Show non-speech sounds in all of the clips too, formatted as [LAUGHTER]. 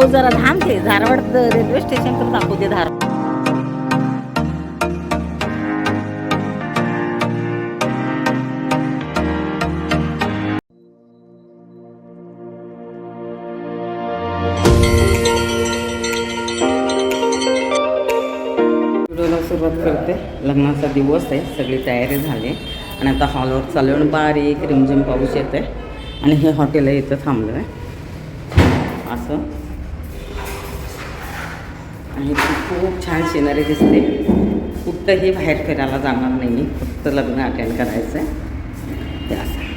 पाऊस जरा थांबते धारवाड रेल्वे स्टेशन तर दाखवते धार सुरुवात करते. लग्नाचा दिवस आहे सगळी तयारी झाली. आणि आता हॉलवर चालू आणि बारीक रिमझिम पाऊस येत आहे आणि हे हॉटेल आहे इथं थांबलं आहे असं. आणि ती खूप छान सिनरी दिसते. कुठंही बाहेर फिरायला जाणार नाही मी फक्त लग्न अटेंड करायचं आहे असं.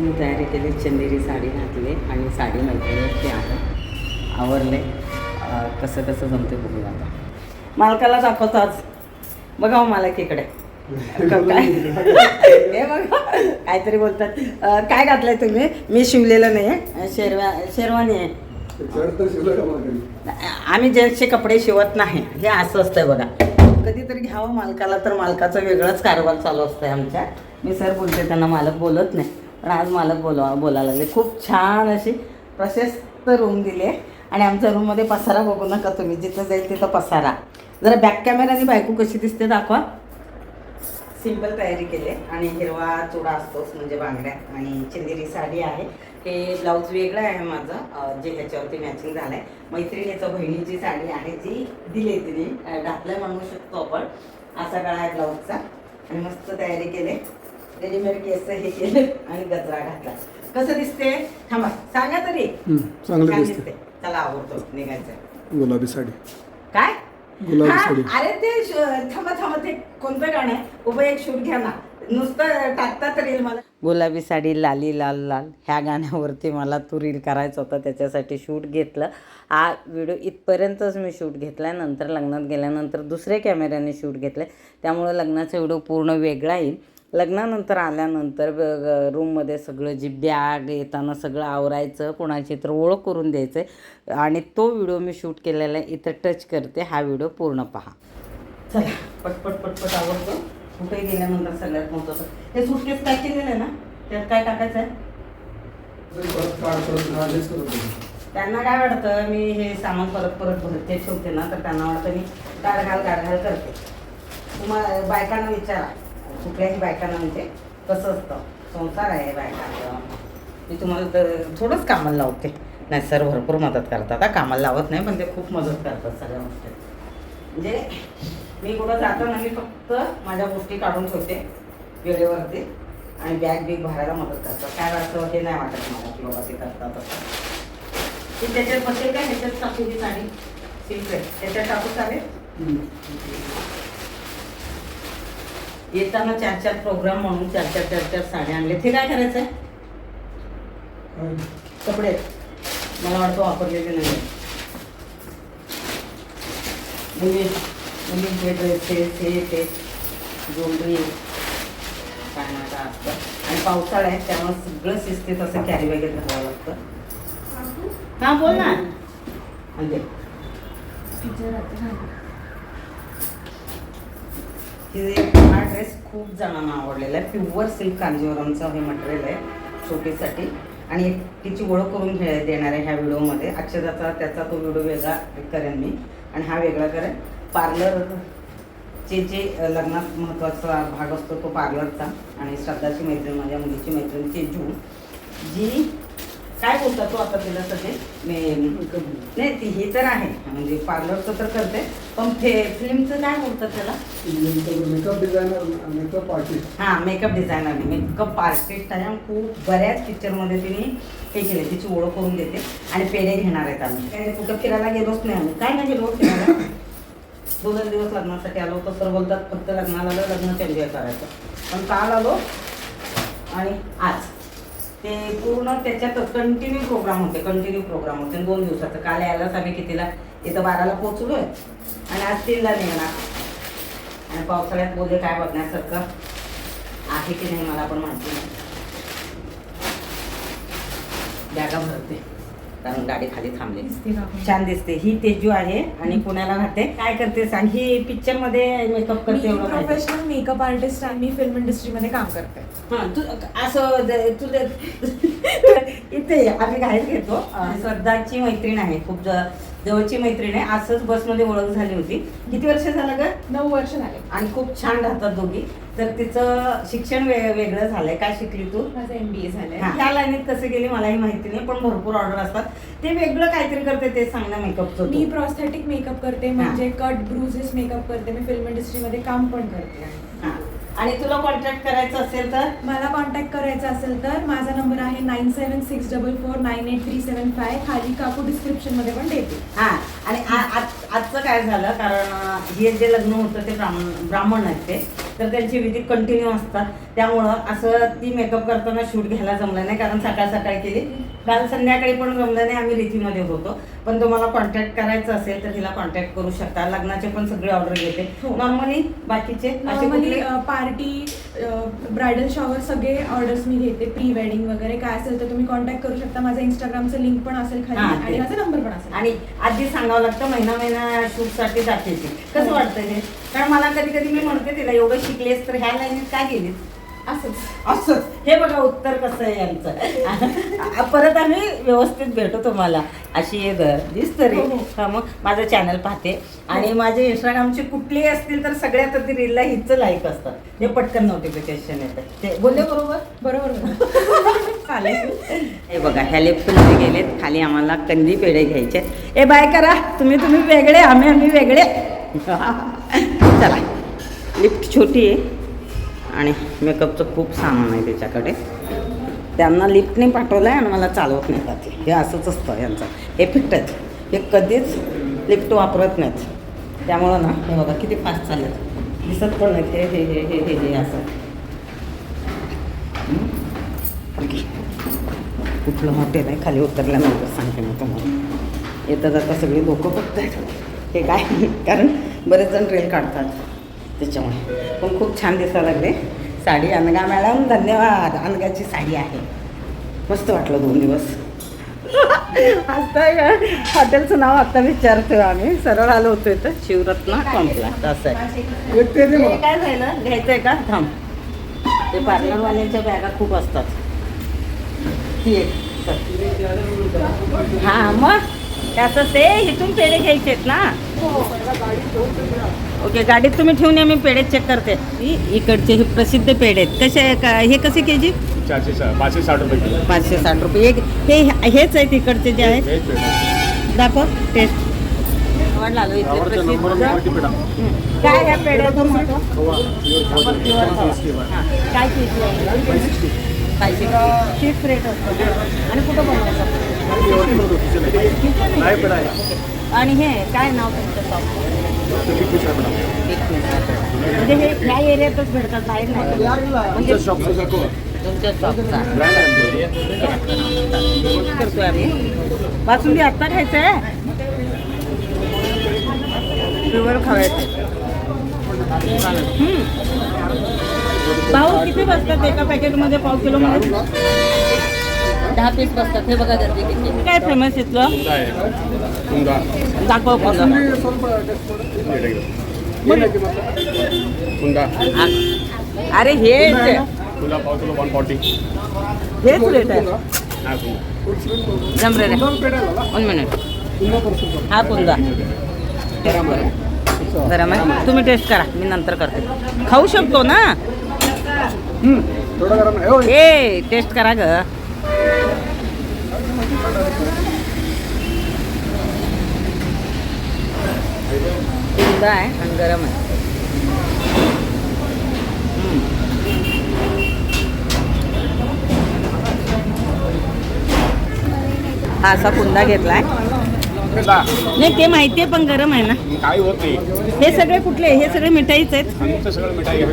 मी तयारी केली. चंदेरी साडी घातली आणि साडी मैत्रिणी आहे. आवरले. कसं कसं जमते बघूया आता. मालकाला दाखवतो आज. बघा हो मालक इकडे. काय? [LAUGHS] हे बघा काहीतरी बोलतात. अं, काय घातलंय तुम्ही? मी शिवलेलं नाही आहे शेरवा शेरवानी आहे. आम्ही जेंट्सचे कपडे शिवत नाही. हे असं असतंय बघा. कधीतरी घ्यावं मालकाला तर मालकाचा वेगळाच कारभार चालू असतंय आमच्या. मी सर बोलते त्यांना मालक बोलत नाही. पण आज मालक बोलवा बोलायला लागले. खूप छान अशी प्रशस्त रूम दिली आहे. आणि आमच्या रूममध्ये पसारा बघू नका तुम्ही. जिथं जाईल तिथं पसारा. जरा बॅक कॅमेराने बायको कशी दिसते दाखवा. सिंपल तयारी केली आहे. आणि हिरवा चुडा असतोच म्हणजे बांगड्या आणि चंदेरी साडी आहे. हे ब्लाऊज वेगळं आहे माझं जे ह्याच्यावरती मॅचिंग झालं आहे मैत्रिणीचं बहिणीची साडी आहे जी दिली तिने. अं, घातलंय म्हणू शकतो आपण. असा गळा आहे ब्लाऊजचा. आणि मस्त तयारी केली. रेडीमेड केस हे केले आणि गजरा घातला. कसं दिसते? थांबा सांगा तरी. चांगलं दिसते चला आवडतो. निघायचं गुलाबी साडी. काय? गुलाबी हा, साडी. अरे ते श- थांबा थांबा ते कोणतं गाणं आहे? उभं एक शूट घ्या ना. नुसतं टाकता तर येईल मला. गुलाबी साडी लाली लाल लाल. ह्या गाण्यावरती मला तो रील करायचा होता त्याच्यासाठी शूट घेतलं. हा व्हिडिओ इथपर्यंतच मी शूट घेतला आहे नंतर लग्नात गेल्यानंतर दुसऱ्या कॅमेऱ्याने शूट घेतलं. त्यामुळे लग्नाचा व्हिडिओ पूर्ण वेगळा येईल. लग्नानंतर आल्यानंतर ब- रूममध्ये सगळं जी बॅग येताना सगळं आवरायचं कोणाची तर ओळख करून द्यायचं आहे आणि तो व्हिडिओ मी शूट केलेला आहे इथं टच करते. हा व्हिडिओ पूर्ण पहा. चला पटपट पटपट आवडतो कुठे गेल्यानंतर सगळ्यात महत्त्वाचं हे सुटकेस काय केलेलं आहे ना? त्यात काय टाकायचं आहे? त्यांना काय वाटतं? मी हे सामान परत परत भरते ठेवते ना तर त्यांना वाटतं मी गाडघाल गाडघाल करते. तुम्हाला बायकांना विचारा. कुठल्याही बायकांना म्हणजे कसं असतं? संसार आहे बायकांचा. मी तुम्हाला तर थोडंच कामाला लावते. नाही सर भरपूर मदत करतात. हा कामाला लावत नाही पण ते खूप मदत करतात सगळ्या गोष्टी. म्हणजे मी कुठं जाताना मी फक्त माझ्या गोष्टी काढून ठेवते वेळेवरती आणि बॅग बिग भरायला मदत करतात. काय वाटतं? हे नाही वाटत मला की बाबा ते करतात असं. ती त्याच्यात बसेल काय ह्याच्यात टाकू ही साडी? सिल्क त्याच्यात टाकू चालेल? येताना चार चार प्रोग्राम म्हणून चार चार चार चार साड्या आणले ते काय करायचं आहे? कपडे मला वाटतं वापरलेले नाही मुली मुलींचे ड्रेसेस हे ते ज्वेलरी काय ना काय असतं आणि पावसाळा आहे त्यामुळे सगळं शिस्तीत असं कॅरी वगैरे घालावं लागतं. हां बोल ना. म्हणजे हे हा ड्रेस खूप जणांना आवडलेला आहे. प्युअर सिल्क कांजीवरमचं हे मटेरियल आहे छोटीसाठी आणि एक तिची ओळख करून घे देणार आहे ह्या व्हिडिओमध्ये. अक्षदाचा त्याचा तो व्हिडिओ वेगळा करेन मी. आणि हा वेगळा करेन. पार्लरचे जे लग्नात महत्त्वाचा भाग असतो तो पार्लरचा आणि श्रद्धाची मैत्रीण माझ्या मुलीची मैत्रीण तेजू जी काय बोलता तू आता तिला सध्या? मी नाही ती हे तर आहे. म्हणजे पार्लरचं तर करते. पण फे फिल्मचं काय बोलतात त्याला? मेकअप डिझायनर मेकअप आर्टिस्ट हां मेकअप डिझायनर. मेकअप आर्टिस्ट आहे. खूप बऱ्याच पिक्चरमध्ये तिने हे केले तिची ओळख करून देते. आणि पेढे घेणार आहेत आम्ही. काय कुठं फिरायला गेलोच नाही आम्ही. काय नाही गेलो फिरायला? दोनच दिवस लग्नासाठी आलो तर सर बोलतात फक्त लग्नाला आलं लग्नच एन्जॉय करायचं. पण काल आलो आणि आज. ते पूर्ण त्याच्यात कंटिन्यू प्रोग्राम होते कंटिन्यू प्रोग्राम होते. दोन दिवसाचं. काल यायलाच आम्ही कितीला? इथं बाराला पोचलो आहे आणि आज तीनला निघणार. आणि पावसाळ्यात बोलले काय बघण्यासारखं आहे की नाही मला पण माहिती नाही. बॅगा भरते. कारण गाडी खाली थांबली. छान दिसते. ही तेजू आहे आणि पुण्याला राहते काय करते सांग. ही पिक्चरमध्ये मेकअप करते. प्रोफेशनल मेकअप आर्टिस्ट आणि मी फिल्म इंडस्ट्रीमध्ये काम करते. हा तू असं तुझं निघते [LAUGHS] आम्ही घाईत घेतो. श्रद्धाची मैत्रीण आहे. खूप जवळची मैत्रीण आहे असंच बसमध्ये ओळख झाली होती. किती वर्ष झालं ग? नऊ वर्ष झाले. आणि खूप छान राहतात दोघी. तर तिचं शिक्षण वे- वेगळं झालंय. काय शिकली तू? माझं एम बी ए झालंय. हा, ह्या लाईनीत कसं गेली मलाही माहिती नाही पण भरपूर ऑर्डर असतात. ते वेगळं काहीतरी करते ते सांग ना मेकअपचं मी तू. प्रॉस्थेटिक मेकअप करते म्हणजे कट ब्रुजेस मेकअप करते मी फिल्म इंडस्ट्रीमध्ये काम पण करते. हा. आणि तुला कॉन्टॅक्ट करायचं असेल तर? मला कॉन्टॅक्ट करायचा असेल तर माझा नंबर आहे nine seven six double four nine eight three seven five खाली काकू डिस्क्रिप्शनमध्ये पण देते. हा आणि आ- आज- आजचं काय झालं? कारण अं, हे जे लग्न होतं ते ब्राह्मण ब्राह्मण आहेत ते. तर त्यांची विधी कंटिन्यू असतात. त्यामुळं असं ती मेकअप करताना शूट घ्यायला जमलं नाही कारण सकाळ सकाळी केली. काल संध्याकाळी पण जमलं नाही आम्ही रीतीमध्ये होतो. पण तुम्हाला कॉन्टॅक्ट करायचं असेल तर तिला कॉन्टॅक्ट करू शकता. लग्नाचे पण सगळे ऑर्डर घेते. हो. नॉर्मली बाकीचे नॉर्मली पार्टी ब्रायडल शॉवर सगळे ऑर्डर्स मी घेते. प्री वेडिंग वगैरे काय असेल तर तुम्ही कॉन्टॅक्ट करू शकता. माझा इंस्टाग्रामचं लिंक पण असेल खाली. आणि माझा नंबर पण असेल. आणि आधी सांगावं लागतं महिना महिना शूटसाठी जाते कसं हो. वाटतं हे कारण मला कधी कधी मी म्हणते तिला एवढं शिकलेस तर ह्या लाईनीत काय गेलीस असंच. असंच. हे बघा उत्तर कसं आहे यांचं. परत आम्ही व्यवस्थित भेटू तुम्हाला. अशी ये घर दिस तरी हो, हो. हा मग माझं चॅनल पाहते. आणि माझे इंस्टाग्रामचे कुठलेही असतील तर सगळ्यात आधी रीलला हिचं लाईक असतं ते पटकन नोटिफिकेशन येतं. ते बोलले बरोबर? बरोबर [LAUGHS] चालेल. हे बघा ह्या लिफ्टमध्ये गेलेत. खाली आम्हाला कंदी पेढे घ्यायचे ए बाय करा. तुम्ही तुम्ही वेगळे आम्ही आम्ही वेगळे. [LAUGHS] चला. लिफ्ट छोटी आहे. आणि मेकअपचं खूप सामान आहे त्याच्याकडे. त्यांना लिफ्टने पाठवलं आहे आणि मला चालवत नाही जाते. हे असंच असतं यांचं. हे फिट आहेत. हे कधीच लिफ्ट वापरत नाहीत. त्यामुळं ना हे बघा किती फास्ट चाललेत दिसत पण नाहीत. हे हे हे हे हे हे असं. कुठलं हॉटेल आहे खाली उतरल्यानंतर सांगते मी तुम्हाला. येता जाता सगळी लोकं बघत बघतात हे काय? कारण बरेच जण रील काढतात त्याच्यामुळे. पण खूप छान दिसायला लागले. साडी अनगा मॅडम धन्यवाद. अनगाची साडी आहे. मस्त वाटलं दोन दिवस. [LAUGHS] का हॉटेलचं नाव आता विचारतोय आम्ही. सरळ आलो होतो इथं. शिवरत्न कॉम्प्लेक्स असं आहे. हे काय झालं? घ्यायचंय का? थांब. ते पार्लरवाल्यांच्या बॅगा खूप असतात. ती एक. हा मग? त्याचं ते इथून पेढे घ्यायचे आहेत ना ओके गाडीत तुम्ही ठेवून या मी पेढे चेक करते. ही इकडचे हे प्रसिद्ध पेढे आहेत. कसे आहे? का हे कसे के जी चारशे पाचशे साठ रुपये पाचशे साठ रुपये. एक हे हेच आहेत इकडचे जे आहेत? दाखव टेस्ट हं. काय ह्या पेढ्याचं. हां. काय आहे? पाचशे तीस रेट असतो. आणि कुठं बनवतात नाही पेढा आहे आणि हे काय नाव तुमचं शॉप म्हणजे हे ह्या एरियातच भेटतात बाहेर नाही. म्हणजे तुमच्या शॉपचा. करतोय आम्ही. बासुंदी आत्ता खायचं आहे प्युअर खावायचं. भाऊ किती बसतात एका पॅकेटमध्ये पाव किलो मध्ये दहा पीस बसतात. हे बघा गर्दी काय फेमस इथलं दाखवा पूर्ण अरे हे हेच रेट आहे. जमरे रे वन मिनिट हा कुंदा जरा मग तुम्ही टेस्ट करा. मी नंतर करते. खाऊ शकतो ना? ए टेस्ट करा गं. कुंदा आहे आणि गरम आहे. हा असा कुंदा घेतलाय. नाही ते माहिती आहे पण गरम आहे ना. काही होत? नाही हे सगळे कुठले? हे सगळे मिठाईच आहेत. आमचं सगळं मिठाई आहे.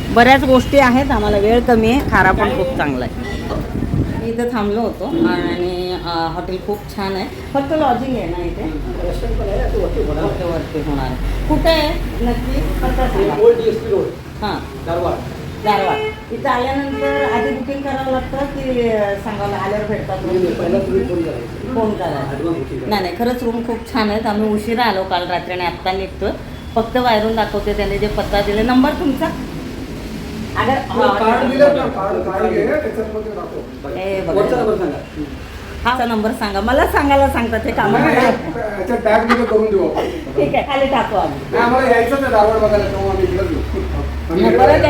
बऱ्याच गोष्टी आहेत आम्हाला वेळ कमी आहे खारा पण खूप चांगला आहे. मी इथं थांबलो होतो आणि हॉटेल खूप छान आहे. फक्त लॉजिंग आहे ना इथे? वरती होणार आहे. कुठे आहे? नक्की. हां. गारवाड इथं आल्यानंतर आधी बुकिंग करावं लागतं की सांगावं आल्यावर भेटतात फोन करायला नाही नाही खरंच रूम खूप छान आहेत. आम्ही उशिरा आलो काल रात्री आणि आत्ता निघतोय. फक्त बाहेरून दाखवते त्याने जे पत्ता दिले. नंबर तुमचा? अगर बघा. हा. नंबर सांगा. मला सांगायला सांगतात ते काम नाही, करून देऊ ठीक आहे खाली टाकू आम्ही. नाही, यायचं नाही नाही, परत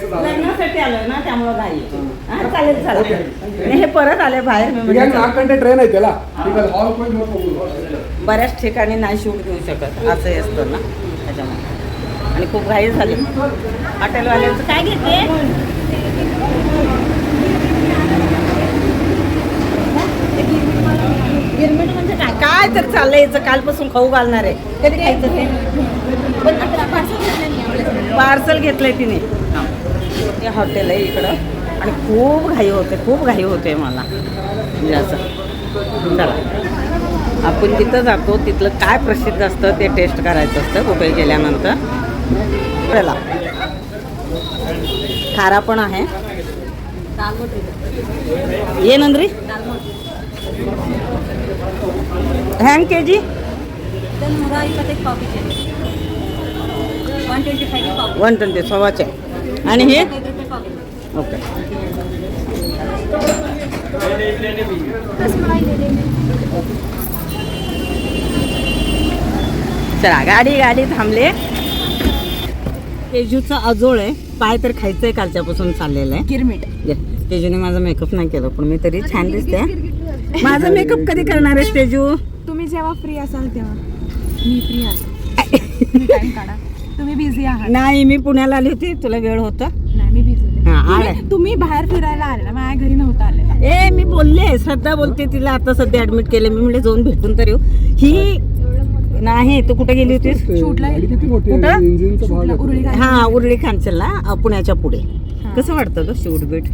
झालं लग्नासाठी आलोय ना त्यामुळं घाई आहे. हा, चालेल. चालेल. आणि हे परत आले बाहेर ट्रेन आहे त्याला. बऱ्याच ठिकाणी नाही शूट घेऊ शकत असंही असतं ना. आणि खूप घाई झाली. हॉटेलवाल्यांचं काय घेते? गिरमिट म्हणजे काय काय तर चाललंय याचं कालपासून खाऊ घालणार आहे. कधी खायचं ते? पार्सल घेतलंय तिने. हे हॉटेल आहे इकडं. आणि खूप घाई होते खूप घाई होते मला. म्हणजे असं. चला. आपण तिथं जातो तिथलं काय प्रसिद्ध असतं ते टेस्ट करायचं असतं कुठे गेल्यानंतर. खारा पण आहे. ये नंद्री. हँग के जी वन ट्वेंटी सव्वाचे. आणि हे? ओके चला गाडी गाडी थांबले. तेजूचं आजोळ आहे. पाय तर खायचंय कालच्यापासून चाललेलं आहे. गिरमिट ये, तेजूने माझा मेकअप नाही केलं पण मी तरी छान दिसते. माझा मेकअप कधी करणार आहेस तेजू? तुम्ही जेव्हा फ्री असाल तेव्हा. मी फ्री आहे. टाइम काढा. तुम्ही बिझी आहात. नाही मी पुण्याला आली होती. तुला वेळ होता? नाही मी बिझी तुम्ही बाहेर फिरायला आले ना? माझ्या घरी नव्हता आलेला. ए मी बोलले श्रद्धा बोलते तिला. आता सध्या ऍडमिट केलं. मी म्हणले जाऊन भेटून तर येऊ. ही नाही तू कुठे गेली होतीस? शूटला कुठं? हा उरळी खांचलला अ, पुण्याच्या पुढे. कसं वाटतं ग शूट बीट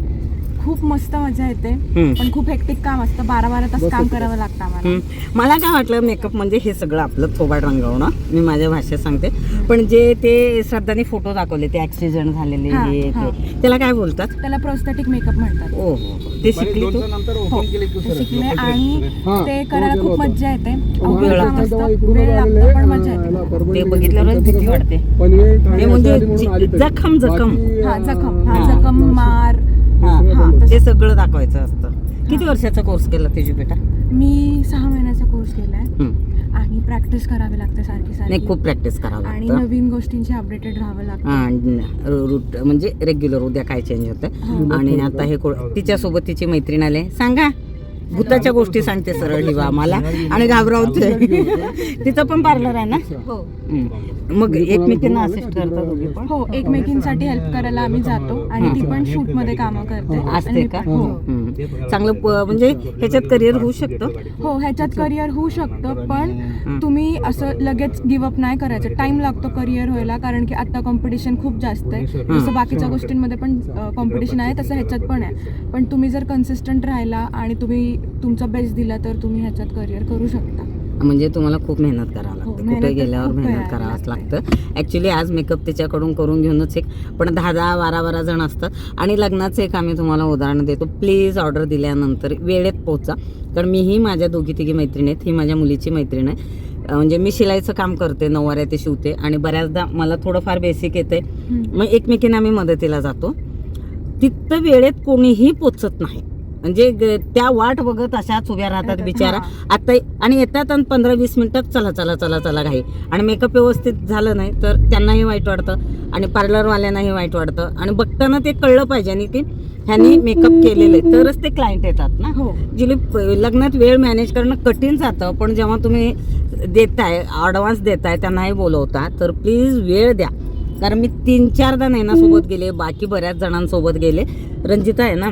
खूप मस्त मजा येते. पण खूप हेक्टिक काम असतं. बारा बारा तास काम करावं लागतं आम्हाला. मला काय वाटलं मेकअप म्हणजे हे सगळं आपलं थोबाड रंगवणं. मी माझ्या भाषेत सांगते. पण जे ते श्रद्धाने फोटो दाखवले ते ऍक्सिडेंट झालेले हा, हे हा. ते. त्याला काय बोलतात? त्याला प्रोस्थेटिक मेकअप म्हणतात. ओ हो हो. ते शिकली तू? नंतर हो, ओपन केली की ते शिकले आणि हा, ते करायला खूप. मज्जा येते. अवघड वेळ काम लागतो. असतं वेळ पण मजा येते. ते बघितल्यावरच भीती वाटते. हे हे म्हणजे. जखम- जखम. हा जखम. हा जखम मार. हा. ते सगळं दाखवायचं असतं. किती वर्षाचा कोर्स केला तेजू बेटा मी सहा महिन्याचा कोर्स केलाय. आणि प्रॅक्टिस करावी लागते सारखी नाही सारखी खूप प्रॅक्टिस करावं आणि लागतं. नवीन गोष्टींची अपडेटेड राहावं लागतं. हा, रूट म्हणजे रेग्युलर उद्या काय चेंज होतं. आणि आता हे को- तिच्यासोबत तिची मैत्रीण आले. सांगा. भूताच्या गोष्टी सांगते सरळ हिवा आम्हाला. आणि घाबरावते. तिचं पण पार्लर आहे ना? हो. मग एकमेकींना असिस्ट करतात दोघी पण? हो एकमेकींसाठी हेल्प करायला आम्ही जातो आणि ती पण शूटमध्ये कामं करते. असते आणि का? हो. हम्म. चांगलं प- म्हणजे ह्याच्यात करिअर होऊ शकतं? हो ह्याच्यात करिअर होऊ शकतं पण हं. तुम्ही असं लगेच गिवअप नाही करायचं. टाइम लागतो करिअर व्हायला कारण की आता कॉम्पिटिशन खूप जास्त आहे. जसं बाकीच्या गोष्टींमध्ये पण कॉम्पिटिशन आहे तसं ह्याच्यात पण आहे. पण तुम्ही जर कन्सिस्टंट राहिला आणि तुम्ही तुमचा बेस्ट दिला तर तुम्ही ह्याच्यात करिअर करू शकता. म्हणजे तुम्हाला खूप मेहनत करावं हो, लागते. मेहनत कुठे गेल्यावर खूप मेहनत करावी करावंच लागते. लागतं. ॲक्च्युली आज मेकअप तिच्याकडून करून घेऊनच एक पण दहा दहा बारा बारा जण असतात. आणि लग्नाचं एक आम्ही तुम्हाला उदाहरण देतो. प्लीज ऑर्डर दिल्यानंतर वेळेत पोहोचा. कारण मीही माझ्या दोघी तिघी मैत्रिणी आहेत. ही माझ्या मुलीची मैत्रीण आहे. अं, म्हणजे मी शिलाईचं काम करते नऊवाऱ्या ते शिवते. आणि बऱ्याचदा मला थोडंफार बेसिक येते मग एकमेकींना आम्ही मदतीला जातो. तिथं वेळेत कोणीही पोचत नाही. म्हणजे त्या वाट बघत अशाच उभ्या राहतात बिचारा. आता आणि येतात आणि पंधरा वीस मिनिटात चला चला चला चला घाई. आणि मेकअप व्यवस्थित झालं नाही तर त्यांनाही वाईट वाटतं. आणि पार्लरवाल्यांनाही वाईट वाटतं. आणि बघताना ते कळलं पाहिजे आणि ते ह्यांनी मेकअप केलेलं तरच ते क्लायंट येतात ना. हो. जिले लग्नात वेळ मॅनेज करणं कठीण जातं पण जेव्हा तुम्ही देताय ॲडव्हान्स देताय त्यांनाही बोलवता तर प्लीज वेळ द्या. कारण मी तीन चारदा नैनासोबत गेले बाकी बऱ्याच जणांसोबत गेले. रंजिता आहे ना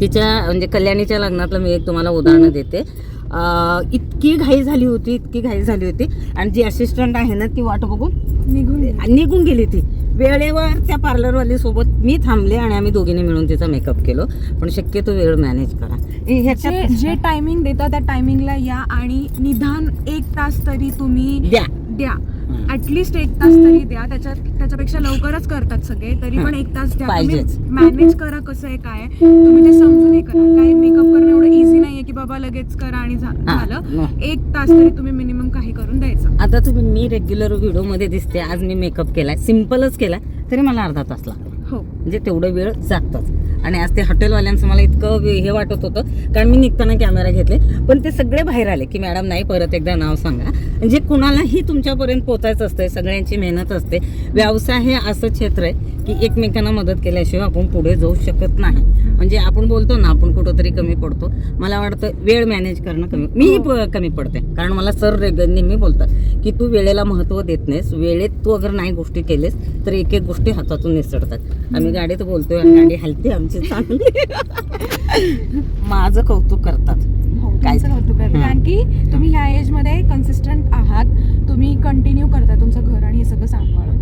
तिच्या म्हणजे कल्याणीच्या लग्नातलं मी एक तुम्हाला उदाहरण देते. इतकी घाई झाली होती इतकी घाई झाली होती. आणि जी असिस्टंट आहे ना ती वाट बघून निघून. निघून गेली ती. वेळेवर त्या पार्लरवाली सोबत मी थांबले आणि आम्ही दोघींनी मिळून तिचा मेकअप केलो. पण शक्यतो वेळ मॅनेज करा. जे जे टायमिंग देता त्या टायमिंगला या आणि निदान एक तास तरी तुम्ही द्या. द्या. ऍटलिस्ट एक तास तरी द्या. त्याच्यात त्याच्यापेक्षा लवकरच करतात सगळे. तरी पण. एक तास द्या. पाहिजेच. मॅनेज करा कसं आहे काय आहे. तुम्ही ते समजून हे करा. काही मेकअप करणं एवढं इझी नाहीये की बाबा लगेच करा आणि झा- हा. झालं. एक तास तरी तुम्ही मिनिमम काही करून द्यायचं. आता तुम्ही मी रेग्युलर व्हिडिओमध्ये दिसते. आज मी मेकअप केलाय. सिम्पलच केलाय. तरी मला अर्धा तास लागला हो. म्हणजे तेवढं वेळ जातच. आणि आज ते हॉटेलवाल्यांचं मला इतकं वे- हे वाटत होतं. कारण मी निघताना कॅमेरा घेतले. पण ते सगळे बाहेर आले की मॅडम नाही परत एकदा नाव सांगा. म्हणजे कुणालाही तुमच्यापर्यंत पोचायचं असतं सगळ्यांची मेहनत असते. व्यवसाय हे असं क्षेत्र आहे की एकमेकांना मदत केल्याशिवाय आपण पुढे जाऊ शकत नाही. म्हणजे आपण बोलतो ना आपण कुठंतरी कमी पडतो. मला वाटतं वेळ मॅनेज करणं कमी मी प- कमी पडते. कारण मला सर नेहमी बोलतात की तू वेळेला महत्त्व देत नाहीस. वेळेत तू अगर नाही गोष्टी केलेस तर एक एक गोष्टी हातातून निसटतात. आम्ही गाडीत बोलतोय आणि गाडी हलते आमची चांगली. [LAUGHS] माझं कौतुक करतात. हो काय? तुमचं कौतुक आहे हा. कारण की तुम्ही ह्या एजमध्ये कन्सिस्टंट आहात. तुम्ही कंटिन्यू करता तुमचं घर आणि हे सगळं सांभाळून.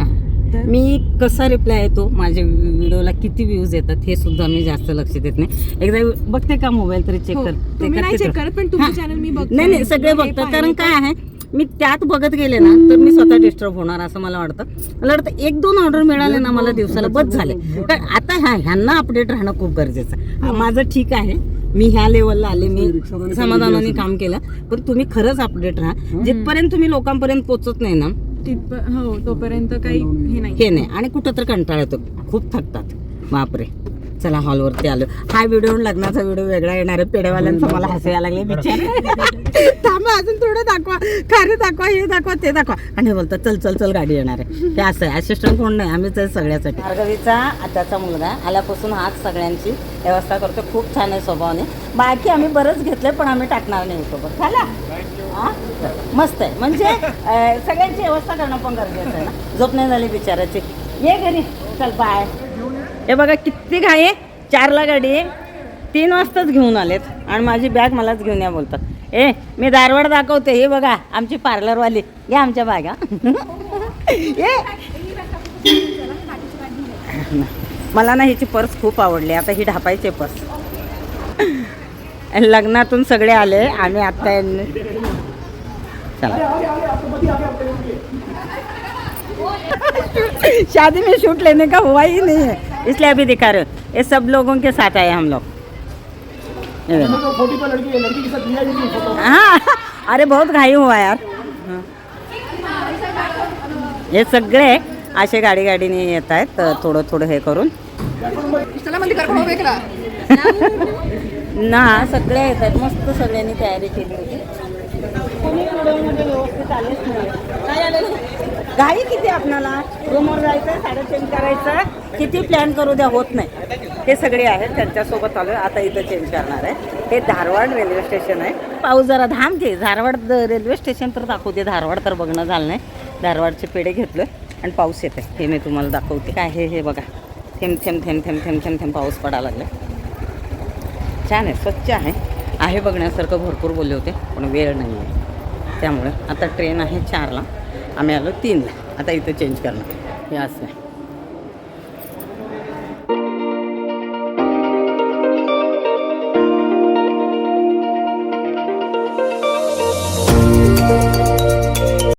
तर मी कसा रिप्लाय येतो? माझ्या व्हिडिओला किती व्ह्यूज येतात हे सुद्धा मी जास्त लक्ष देत नाही. एकदा बघते का मोबाईल तरी चेक हो, करते. नाही तर- हा. सगळे हे बघतात. कारण तर- काय आहे? मी त्यात बघत गेले ना तर मी स्वतः डिस्टर्ब होणार असं मला वाटतं. मला वाटतं एक दोन ऑर्डर मिळाले ना मला दिवसाला बस झाले. कारण आता ह्या ह्यांना अपडेट राहणं खूप गरजेचं आहे. आ, माझं ठीक आहे. मी ह्या लेवलला आले मी समाधानाने काम केलं. पण तुम्ही खरंच अपडेट राहा. जिथपर्यंत तुम्ही लोकांपर्यंत पोहोचत नाही ना तिथप- हो तोपर्यंत काही हे नाही. हे नाही. आणि कुठं तर कंटाळा येतो. खूप थकतात. बापरे. चला हॉलवरती आलो. हा व्हिडिओ लग्नाचा व्हिडिओ वेगळा येणार आहे. पेढेवाल्यांचा मला हसू लागले बिचारे. थांबा अजून थोडं दाखवा. खारे दाखवा हे दाखवा ते दाखवा. आणि बोलतो चल चल चल गाडी येणार आहे. ते असं आहे. असिस्टंट कोण नाही आम्हीच आहे सगळ्यासाठी. भार्गवीचा आताचा मुलगा आल्यापासून हाच सगळ्यांची व्यवस्था करतो खूप छान आहे स्वभावाने. बाकी आम्ही बरंच घेतलं पण आम्ही टाकणार नाही सोबत झाला? मस्त आहे. म्हणजे सगळ्यांची व्यवस्था करणं पण गरजेचं आहे ना. झोप नाही झाली बिचाराची ये घरी. चल बाय हे बघा किती घाई आहे. चारला गाडी आहे. तीन वाजताच घेऊन आलेत. आणि माझी बॅग मलाच घेऊन या बोलतात. ए मी दारवाड दाखवते. हे बघा आमची पार्लरवाली. घ्या आमच्या बॅगा [LAUGHS] ए. मला ना हिची पर्स खूप आवडली. आता ही ढापायची पर्स. लग्नातून सगळे आले. आम्ही आत्ता चला. [LAUGHS] शादी में शूट लेने का? हुआ ही नहीं. है इसलिए अभी दिखा रहे हो। ये सब लोगों के साथ आए हम लोग। ये देखो। फोटो पर लड़की है अरे बहुत घाई हुआ यार। हे सगळे असे गाडी गाडीने येत आहेत थोडं थोडं हे करून. ना सगळे येत आहेत. मस्त सगळ्यांनी तयारी केली होती. कोणी घाई किती आपणाला? रूमवर जायचं साडे चेंज करायचं किती प्लॅन करू द्या होत नाही. हे सगळे आहेत त्यांच्यासोबत आलो आता इथं चेंज करणार आहे. हे धारवाड रेल्वे स्टेशन आहे. पाऊस जरा धाम घे. धारवाड द- रेल्वे स्टेशन तर दाखवते धारवाड तर बघणं झालं नाही. धारवाडचे पेढे घेतलं आणि पाऊस येते हे मी तुम्हाला दाखवते. काय हे हे बघा. थेंब थेंब थेंब थेंब थेंब थेंब थेंब पाऊस पडायला लागला छान आहे. स्वच्छ आहे. आहे बघण्यासारखं भरपूर बोलले होते पण वेळ नाही आहे त्यामुळे आता ट्रेन आहे चारला. आम्ही आलो तीनला. आता इथं चेंज करणार. हे असं आहे.